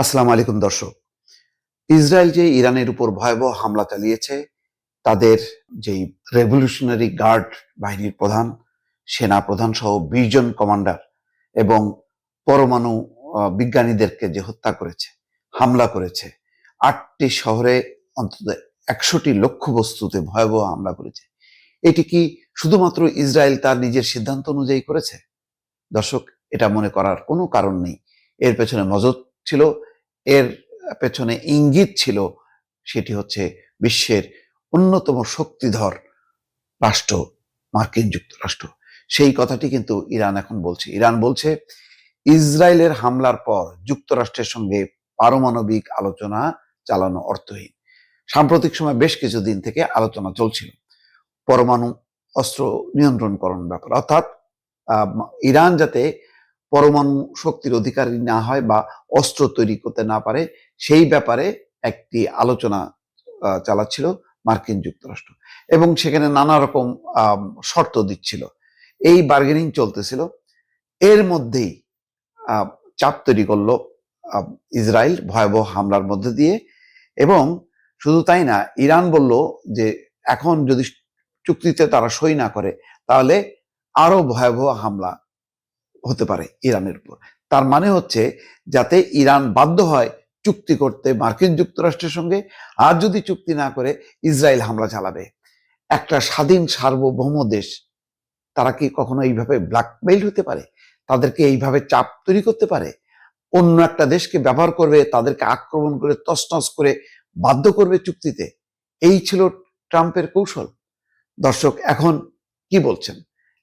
আসসালামু আলাইকুম, দর্শক। ইসরায়েল যে ইরানের উপর ভয়াবহ হামলা চালিয়েছে, তাদের যেই রেভলিউশনারি গার্ড বাহিনীর প্রধান, সেনা প্রধান সহ বিশ জন কমান্ডার এবং পরমাণু বিজ্ঞানীদেরকে যে হত্যা করেছে, হামলা করেছে, আটটি শহরে অন্তত একশোটি লক্ষ্যবস্তুতে ভয়াবহ হামলা করেছে। এটি কি শুধুমাত্র ইসরায়েল তার নিজের সিদ্ধান্ত অনুযায়ী করেছে? দর্শক, এটা মনে করার কোনো কারণ নেই। এর পেছনে মজত ছিল, এর পেছনে ইঙ্গিত ছিল সেটি হচ্ছে বিশ্বের অন্যতম শক্তিধর রাষ্ট্র, মার্কিন যুক্তরাষ্ট্র। সেই কথাটি কিন্তু ইরান এখন বলছে। ইরান বলছে, ইসরায়েলের হামলার পর যুক্তরাষ্ট্রের সঙ্গে পারমাণবিক আলোচনা চালানো অর্থহীন। সাম্প্রতিক সময় বেশ কিছুদিন থেকে আলোচনা চলছিল। পরমাণু অস্ত্র নিয়ন্ত্রণকরণ ব্যাপার। অর্থাৎ ইরান যাতে পরমাণু শক্তির অধিকারী না হয় বা অস্ত্র তৈরি করতে না পারে, সেই ব্যাপারে একটি আলোচনা চালাচ্ছিল মার্কিন যুক্তরাষ্ট্র এবং সেখানে নানা রকম শর্ত দিচ্ছিল। এই বার্গেনিং চলতেছিল। এর মধ্যেই চাপ তৈরি করল ইসরায়েল ভয়াবহ হামলার মধ্যে দিয়ে এবং শুধু তাই না, ইরান বলল যে এখন যদি চুক্তিতে তারা সই না করে, তাহলে আরও ভয়াবহ হামলা হতে পারে ইরানের উপর। তার মানে হচ্ছে যাতে ইরান বাধ্য হয় চুক্তি করতে মার্কিন যুক্তরাষ্ট্রের সঙ্গে, আর যদি চুক্তি না করে ইসরায়েল হামলা চালাবে। একটা স্বাধীন সার্বভৌম দেশ, তারা কি কখনো এইভাবে ব্ল্যাকমেইল হতে পারে? তাদেরকে এইভাবে চাপ তৈরি করতে পারে? অন্য একটা দেশকে ব্যবহার করবে, তাদেরকে আক্রমণ করে, তছনছ করে বাধ্য করবে চুক্তিতে? এই ছিল ট্রাম্পের কৌশল। দর্শক, এখন কি বলছেন?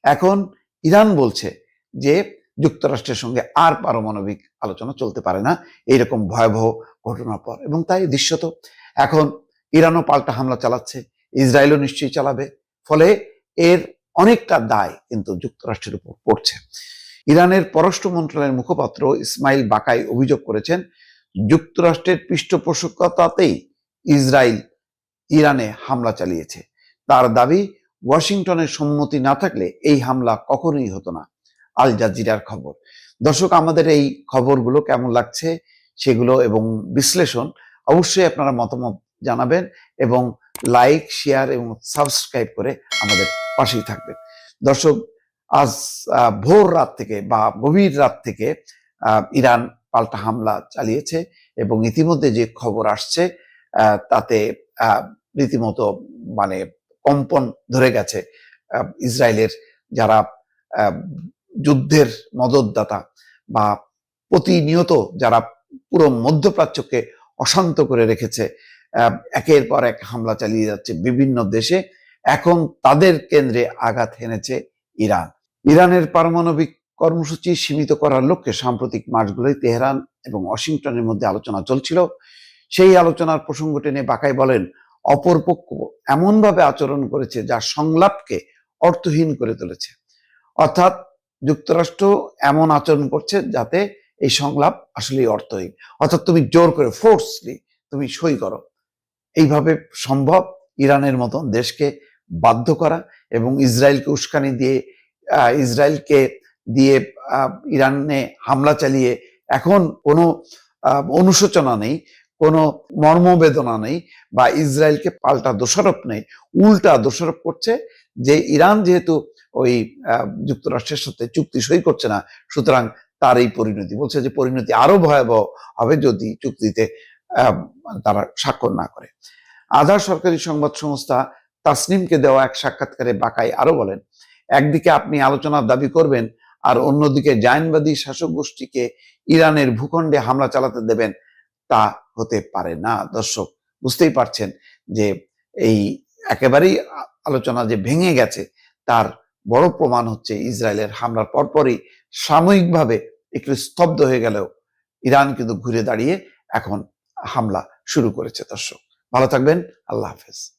এখন ইরান বলছে যে যুক্তরাষ্ট্রের সঙ্গে আর পারমাণবিক আলোচনা চলতে পারে না, এইরকম ভয়াবহ ঘটনার পর। এবং তাই দৃশ্যত এখন ইরানও পাল্টা হামলা চালাচ্ছে, ইসরায়েলও নিশ্চয়ই চালাবে, ফলে এর অনেকটা দায় কিন্তু যুক্তরাষ্ট্রের উপর পড়ছে। ইরানের পররাষ্ট্র মন্ত্রণালয়ের মুখপাত্র ইসমাইল বাকাই অভিযোগ করেছেন, যুক্তরাষ্ট্রের পৃষ্ঠপোষকতাতেই ইসরায়েল ইরানে হামলা চালিয়েছে। তার দাবি, ওয়াশিংটনের সম্মতি না থাকলে এই হামলা কখনোই হতো না। আল জাজিরার খবর। দর্শক, আমাদের এই খবরগুলো কেমন লাগছে সেগুলো এবং বিশ্লেষণ অবশ্যই আপনারা মতামত জানাবেন এবং লাইক, শেয়ার এবং সাবস্ক্রাইব করে আমাদের পাশেই থাকবেন। দর্শক, আজ ভোর রাত থেকে বা গভীর রাত থেকে ইরান পাল্টা হামলা চালিয়েছে এবং ইতিমধ্যে যে খবর আসছে তাতে রীতিমতো মানে কম্পন ধরে গেছে ইসরায়েলের যারা যুদ্ধের মদতদাতা বা প্রতিনিয়ত যারা পুরো মধ্যপ্রাচ্যকে অশান্ত করে রেখেছে একের পর এক হামলা চালিয়ে যাচ্ছে বিভিন্ন দেশে, এখন তাদের কেন্দ্রে আঘাত হেনেছে ইরান। ইরানের পারমাণবিক কর্মসূচি সীমিত করার লক্ষ্যে সাম্প্রতিক মাসগুলোয় তেহরান এবং ওয়াশিংটনের মধ্যে আলোচনা চলছিল। সেই আলোচনার প্রসঙ্গ টেনে বাকাই বলেন, অপরপক্ষ এমনভাবে আচরণ করেছে যা সংলাপকে অর্থহীন করে তুলেছে। অর্থাৎ যুক্তরাষ্ট্র এমন আচরণ করছে যাতে এই সংলাপ আসলেই অর্থহীন। অর্থাৎ তুমি জোর করে ফোর্সলি তুমি সই করো। এইভাবে সম্ভব ইরানের মতন দেশকে বাধ্য করা এবং ইসরায়েলকে উস্কানি দিয়ে ইসরায়েলকে দিয়ে ইরানে হামলা চালিয়ে এখন কোনো অনুশোচনা নেই, কোনো মর্মবেদনা নেই বা ইসরায়েলকে পাল্টা দোষারোপ নেই, উল্টা দোষারোপ করছে যে ইরান যেহেতু ওই যুক্তরাষ্ট্রের সাথে চুক্তি সই করছে না। সুতরাং তার এই পরিণতি। বলছে যে পরিণতি আরও ভয়াবহ হবে যদি চুক্তিতে তারা স্বাক্ষর না করে। আধার সরকারি সংবাদ সংস্থা তাসনিমকে দেওয়া এক সাক্ষাৎকারে বাকাই আরও বলেন, একদিকে আপনি আলোচনার দাবি করবেন আর অন্যদিকে জায়নবাদী শাসক গোষ্ঠীকে ইরানের ভূখণ্ডে হামলা চালাতে দেবেন, তা হতে পারে না। দর্শক, বুঝতেই পারছেন যে এই একেবারেই আলোচনা যে ভেঙে গেছে, তার বড় প্রমাণ হচ্ছে ইসরায়েলের হামলার পরপরই সাময়িকভাবে একটু স্তব্ধ হয়ে গেলেও ইরান কিন্তু ঘুরে দাঁড়িয়ে এখন হামলা শুরু করেছে, দর্শক। ভালো থাকবেন, আল্লাহ হাফেজ।